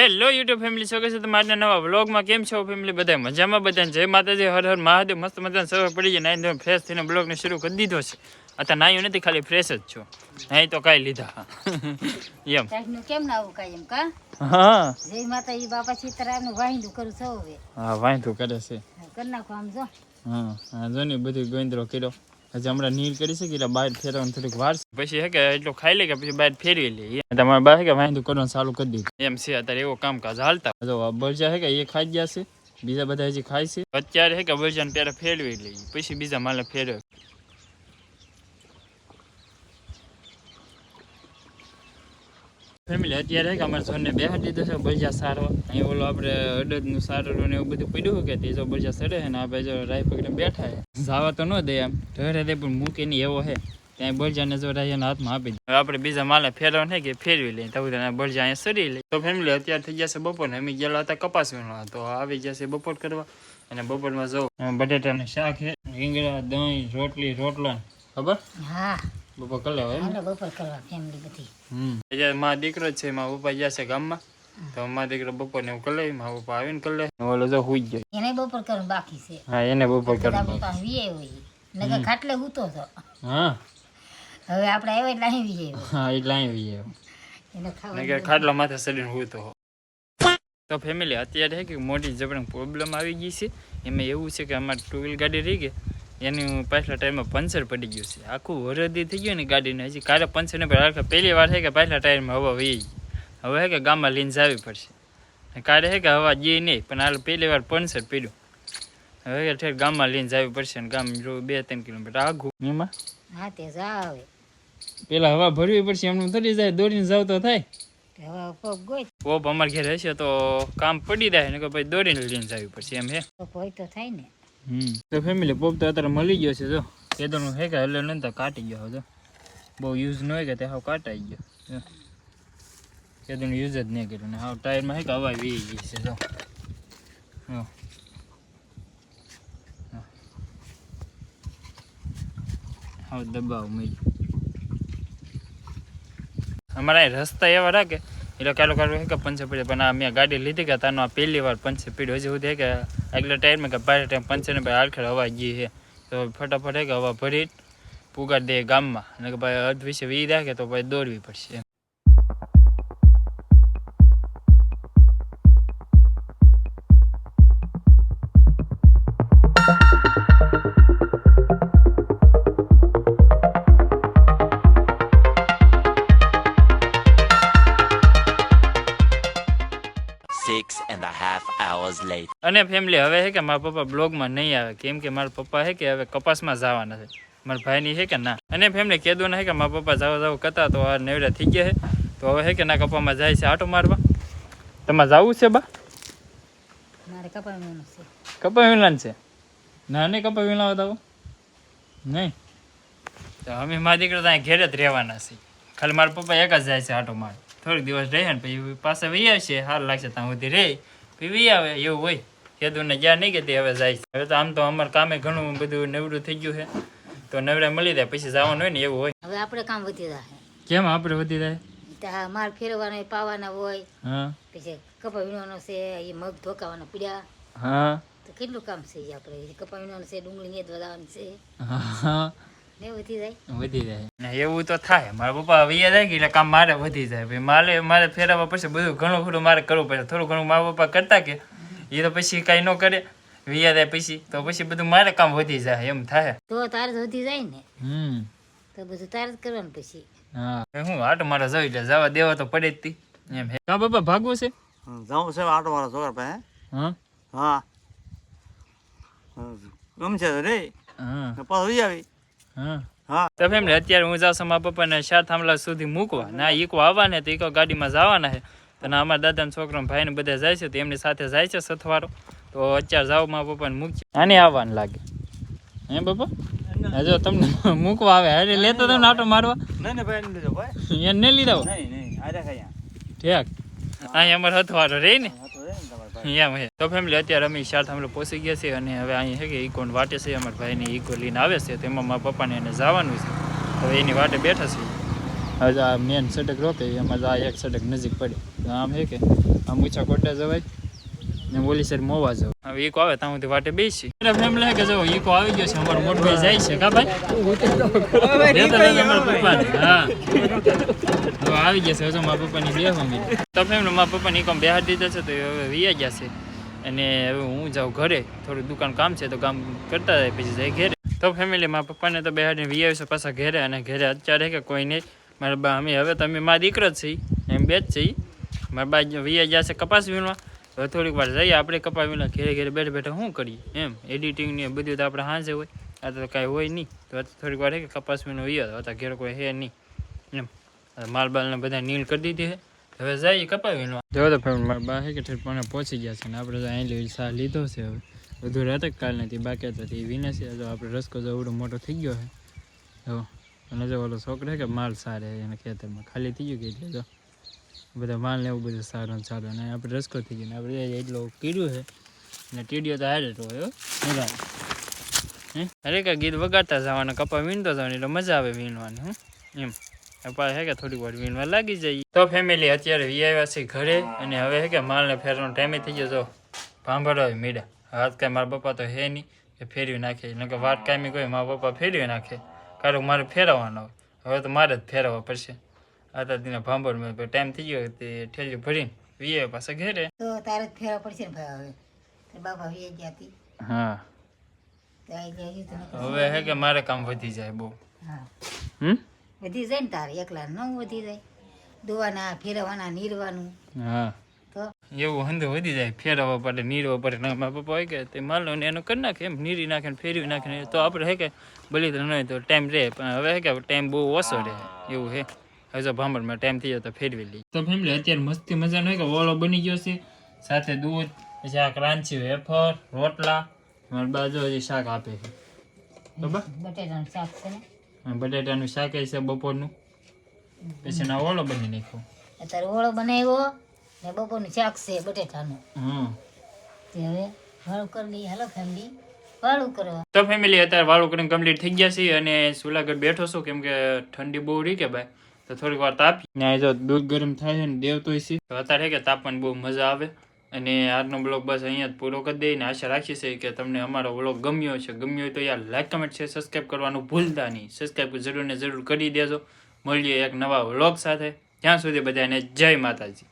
Hello YouTube family સ્વાગત છે તમારા નવા બ્લોગમાં કેમ છો ફેમિલી બધા મજામાં? બધાને જય માતાજી. હર હર મહાદેવ. મસ્ત મજાને. સવાર પડી જાય નાઈ ફ્રેશ થઈને બ્લોગને શરૂ કરી દીધો છે. અત્યારે નાયું નથી ખાલી ફ્રેશ જ છો. નાઈ તો કાંઈ લીધા. એમ. કેમ ના આવું કાંઈ એમ કા? હા. જય માતાજી બાપા વાહિંદું કરું છો હવે. હા વાંધો કરે છે. કરી નાખો આમ જો. હા હા જો ને બધું ગોવિંદરો કર્યો. હજી હમણાં નીર કરી છે કે બહાર ફેરવાનું થોડીક વાર છે. પછી હે કે એટલું ખાઈ લે કે પછી બહાર ફેરવી લે. તમારે બહાર કે વાંધો કરવાનું ચાલુ કરી દીધું. એમ છે અત્યારે એવો કામકાજ હાલતા. જો આ બળજા હે કે એ ખાઈ ગયા છે? બીજા બધા હજી ખાય છે? અત્યારે હે કે બળજાને પહેલા ફેરવી લઈએ પછી બીજા માલે ફેરવે. ફેમિલી અત્યારે કે અમારે સોનને બેહાડી દીધો છે, બળજા સારો. અહીં ઓલો આપણે અડદનું સારું ને એવું બધું પડ્યું કે તે જો બળજા સડે છે ને આપણે જો રાય પકડીને બેઠા છે. જાવા તો ન દે એમ. ઢરે દે પણ મૂકીને એવો છે. ત્યાં બળજાને જો રાયના હાથમાં આપી દે આપણે બીજા માલે ફેરવા નહીં કે ફેરવી લઈએ. તો બળજા અહીંયા સરી લે. તો ફેમિલી અત્યારે થઈ જશે બપોર. ને અમે ગયેલા હતા કપાસ વીણવા તો આવી જશે બપોર કરવા. અને બપોરમાં જો બટેટાનું શાક છે, રીંગણા, દહીં, રોટલી, રોટલા. ખબર? હા. બપોર કરી લેવાય હાલો બપોર કરવા ફેમિલી બધી. હમ. જ્યારે દીકરો છે મારા પપ્પા ગયા ગામમાં. તો મારા દીકરો બપોર ને એવું કરી પપ્પા આવીને કલે ઓલો જો હુઈ ગયો. એને બપોર કરવાનું બાકી છે. હા એને બપોર બધા કરી વીએ હોય. નકર ખાટલે હૂતો હતો હા. હવે આપણે આવ્યા એટલે અહીં વીએ હા એટલે આવી ગયો એને ને ખાવાનું ખાટલા માથે ચડીને હું તો તો ફેમિલી અત્યારે કે મોટી જબરંગ પ્રોબ્લેમ આવી ગઈ છે. એમાં એવું છે કે અમારી ટુ વ્હીલ ગાડી રહી ગઈ. એની પાછલા ટાઈમમાં પંચર પડી ગયું છે. આખું વરદી થઈ ગયું ને ગાડીને. હજી કાલે પંચર ને આખા પહેલી વાર છે કે પાછલા ટાયરમાં હવા વહી હવે હે કે ગામમાં લઈને જવી પડશે. ને કાલે હે કે હવા જઈ નહીં પણ હાલ પહેલી વાર પંચર પીડ્યું. હવે કે ઠેર ગામમાં લઈને જવી પડશે ને ગામ જો બે ત્રણ કિલોમીટર. આઘું? એમાં? હા તે જાવે પેલા હવા ભરવી પડશે એમનું થતી જાય દોડીને જાવ તો થાય. પોપ અમારે ઘેર હશે તો કામ પડી જાય ને કે ભાઈ દોડીને લઈને જવી પડશે એમ હે? તો થાય ને. તો ફેમિલી પોપ તો અત્યારે મળી ગયો છે, જો. કેદરનું હે કે એટલે નહીં તો કાટી ગયો જો. બહુ યુઝ ન હોય કે તે હાવ કાટાઈ ગયો. કેદરનું યુઝ જ નહીં કર્યું ને હાવ ટાયરમાં હે કે હવા વી ગઈ છે, જો. હા. હાવ દબાવ મળ્યું અમારા રસ્તા એવા રાખે એટલે કાલો કાલો કે પંચે પડે પણ આ મેં ગાડી લીધી કે તાનો આ પહેલી વાર પંચે પડ્યું. હજી સુધી કે આગલા ટાયરમાં કે પાછા ટાઈમ પંચે ને ભાઈ હાલખેડ હવા ગઈ છે. તો ફટાફટ કે હવા ભરી પુગાડી દે ગામમાં. અને કે ભાઈ અર્ધ વિશે વી રાખે તો ભાઈ દોડવી પડશે. અને ફેમિલી હવે છે કે મારા પપ્પા બ્લોગમાં નહીં આવે. કેમ કે મારા પપ્પા છે કે હવે કપાસમાં જવાના છે. મારા ભાઈની છે કે ના. અને ફેમિલી કીધું નહીં કે મારા પપ્પા જાવ જાવ કરતા તો આ નેવડા થઈ ગયા છે. તો હવે છે કે ના કપામાં જાય છે આટો મારવા. તમારે જવું છે બા? મારે છે. કપા વિલાન છે? ના નહીં કપા વિલાવા તો નહીં. તો અમે મારા દીકરા ત્યાં ઘેર જ રહેવાના છે. ખાલી મારા પપ્પા એક જ જાય છે આટો માર થોડીક દિવસ રહે ને પછી પાસે વહી આવશે. સારું લાગશે ત્યાં સુધી રહે. પછી વહી આવે એવું હોય. ખેડૂતને જ્યાં નહીં કહેતી હવે જાય હવે તો આમ તો અમારે કામે ઘણું બધું નવડું થઈ ગયું છે. તો નવડા મળી જાય પછી જવાનું હોય ને એવું હોય. હવે આપણે કામ વધી જાય. કેમ આપણે વધી જાય? મારે માલ ફેરવાના પાવાના હોય. હા. પછી કપા વીણવાનો છે એ મગ ધોકાવાના પીડ્યા. હા. તો કેટલું કામ છે આપણે? કપા વીણવાનું છે ડુંગળી ને વધારવાની છે. હા. વધી જાય. વધી જાય. ને એવું તો થાય. મારા પપ્પા વૈયા જાય એટલે કામ મારે વધી જાય. મારે મારે ફેરવવા પછી બધું ઘણું ખરું મારે કરવું પડે. થોડું ઘણું મારા પપ્પા કરતા કે એ તો પછી કાંઈ ન કરે. વિયા જાય પછી. તો પછી બધું મારે કામ વધી જાય એમ થાય. તો તારે વધી જાય ને. હમ. તો બધું તારે જ કરવાનું પછી. હા. હું આટો મારા જઈ લે જવા દેવા તો પડે જ તી. એમ હે. કા બાપા ભાગવું છે? જાઉં છે આટો મારા જોર પાસે હા? હા. ગમશે તો રે. હા. પાછો આવી. હા. હા. તો ફેમિલી અત્યારે હું જાઉં છું મારા પપ્પાને ચાર થાંભલા સુધી મૂકવા. ના ઈકો આવવાને તો ઈકો ગાડીમાં જવાના છે. તો ના અમારા દાદાના છોકરા ભાઈને બધા જાય છે તો એમની સાથે જાય છે સથવારો. તો અત્યારે જાઓ મારા પપ્પાને મૂકી આને આવવાનું લાગે. હે બાપા? હજો જો તમને મૂકવા આવે. અરે લેતો તમને આટો મારવા? ભાઈ લીધો ભાઈ. એને નહીં લીધા ઠેક. અહીંયા અમારો હથવારો ને? તો રે ને એમ તો ફેમિલી અત્યારે અમે ચાર થાંભલે પહોંચી ગયા છીએ અને હવે અહીં છે કે ઈકોન વાટે છે અમારા ભાઈને ઈકો લઈને આવે છે તેમાં મારા પપ્પાને એને જવાનું છે. હવે એની વાટે બેઠા છે હવે આ મેન સડક રોકે એમાં આ એક સડક નજીક પડે આમ હે કે આમ ઊંચા કોટા જવાય ને ઓલી સાઈડ મોવા જવું હવે ઈકો આવે ત્યાં સુધી વાટે બેસી. ફેમિલી કે જો ઈકો આવી ગયો છે અમારો મોટો ભાઈ જાય છે કા ભાઈ? હા. તો આવી ગયા છે હજુ મારા પપ્પાની બે મમ્મી તો એમને મારા પપ્પાની ઈકો બેહાડી દીધા છે તો હવે વિયા ગયા છે. અને હવે હું જાઉં ઘરે થોડું દુકાન કામ છે તો કામ કરતા જાય પછી જાય ઘેરે. તો ફેમિલી મારા પપ્પાને તો બેહાડીને વી છે પાછા ઘરે અને ઘરે અત્યારે કે કોઈ નહીં. મારા બા, અમે હવે તમે મારા દીકરો જ છીએ, એમ બે જ છીએ. મારા બા વી ગયા છે કપાસ વીણવા હવે થોડીક વાર જઈએ આપણે કપાસ વીણવા ઘરે ઘેરે બેઠે બેઠા શું કરીએ? એમ એડિટિંગ ને બધું તો આપણે હાંજે હોય, આ તો કાંઈ હોય નહીં. તો થોડીક વાર કે કપાસ વીણો વી હતા ઘેર કોઈ હે નહીં. એમ માલબાલને બધા નીલ કરી દીધી છે હવે જઈએ કપાસ વીણવા જો તો મારા બા કે પણ પહોંચી ગયા છે ને આપણે તો અહીં સાહ લીધો છે હવે. બધું રાતે કાલ નથી બાકી હતા વિને છે તો આપણે રસ્કો જવડો મોટો થઈ ગયો છે જો અને જો ઓલો છોકરો છે કે માલ સારે એને ખેતરમાં ખાલી થઈ ગયું કે એટલે જો બધા માલ ને એવું બધું સારું ને સારું. અને આપણે રસકો થઈ ગયો ને આપણે એટલો કીડું છે. ને ટીડીઓ તો હારે તો હોય મજા હે અરે કે ગીત વગાડતા જવાના, કપા વીણતો જવાની, એટલે મજા આવે વીણવાની, હું. એમ. કપા હે કે થોડી વાર વીણવા લાગી જાય. તો ફેમિલી અત્યારે વી આવ્યા છે ઘરે, અને હવે હે કે માલને ફેરવાનો ટાઈમે થઈ ગયો. જો ભાંભરો હોય મીડા. હાથ કાંઈ મારા પપ્પા તો હે નહીં કે ફેરવી નાખે. એટલે કે વાત કાંઈ કોઈ, મારા પપ્પા ફેરવી નાખે. કારણ મારે ફેરવવાનો હોય. હવે તો મારે જ ફેરવવા પડશે. આ તો દિને ભાંભર ટાઈમ થઈ ગયો તે ઠેલ્યું ભરીને વીએ પાસે ઘેરે. તો તારે જ ફેરવવા પડશે ને ભાઈ હવે. બાપા વીએ ગયા હતી હા. હવે હે કે મારે કામ વધી જાય બહુ. હા. હમ? વધી જાય ને તારે એકલા ન વધી જાય. દોવાના ફેરવવાના નીરવાનું. હા. એવું હંધો વધી જાય ફેરવવા પડે નીરવો પડે ને મારા પપ્પા હોય કે તે માલો ને એનું કરી નાખે એમ નીરી નાખે ને ફેરવી નાખે તો આપણે હે કે બલી તો નહીં તો ટાઈમ રહે પણ હવે હે કે ટાઈમ બહુ ઓછો રહે એવું હે. હવે જો ટાઈમ થઈ જાય તો ફેરવી લઈ તો ફેમિલી અત્યારે મસ્તી મજાનો નહીં કે ઓળો બની ગયો છે સાથે દૂધ પછી આ ક્રાંચી વેફર રોટલા મારી બાજુ હજી શાક આપે છે. બરાબર? બટેટાનું શાક છે ને? અને બટાટાનું શાક એ છે બપોરનું. પછી ના ઓળો બની નાખ્યો. અત્યારે ઓળો બનાવ્યો. ને બપોરનું શાક છે બટેટાનું. હમ. તે હવે વાળું કરી લઈએ. હાલો ફેમિલી વાળું કરવા તો ફેમિલી અત્યારે વાળું કરીને કમ્પ્લીટ થઈ ગયા છે અને સુલાગઢ બેઠો છું. કેમ કે ઠંડી બહુ રહી કે ભાઈ? તો થોડીક વાર તાપી. ને જો દૂધ ગરમ થાય છે ને છે. તો અત્યારે કે તાપવાની બહુ મજા આવે. અને આજનો બ્લોગ બસ અહીંયા જ પૂરો કરી દઈએ ને આશા રાખીએ છીએ કે તમને અમારો બ્લોગ ગમ્યો છે ગમ્યો હોય તો યાર લાઈક કમેન્ટ છે સબસ્ક્રાઈબ કરવાનું ભૂલતા નહીં. સબસ્ક્રાઈબ જરૂર ને જરૂર કરી દેજો. મળીએ એક નવા વ્લોગ સાથે. ત્યાં સુધી બધાને જય માતાજી.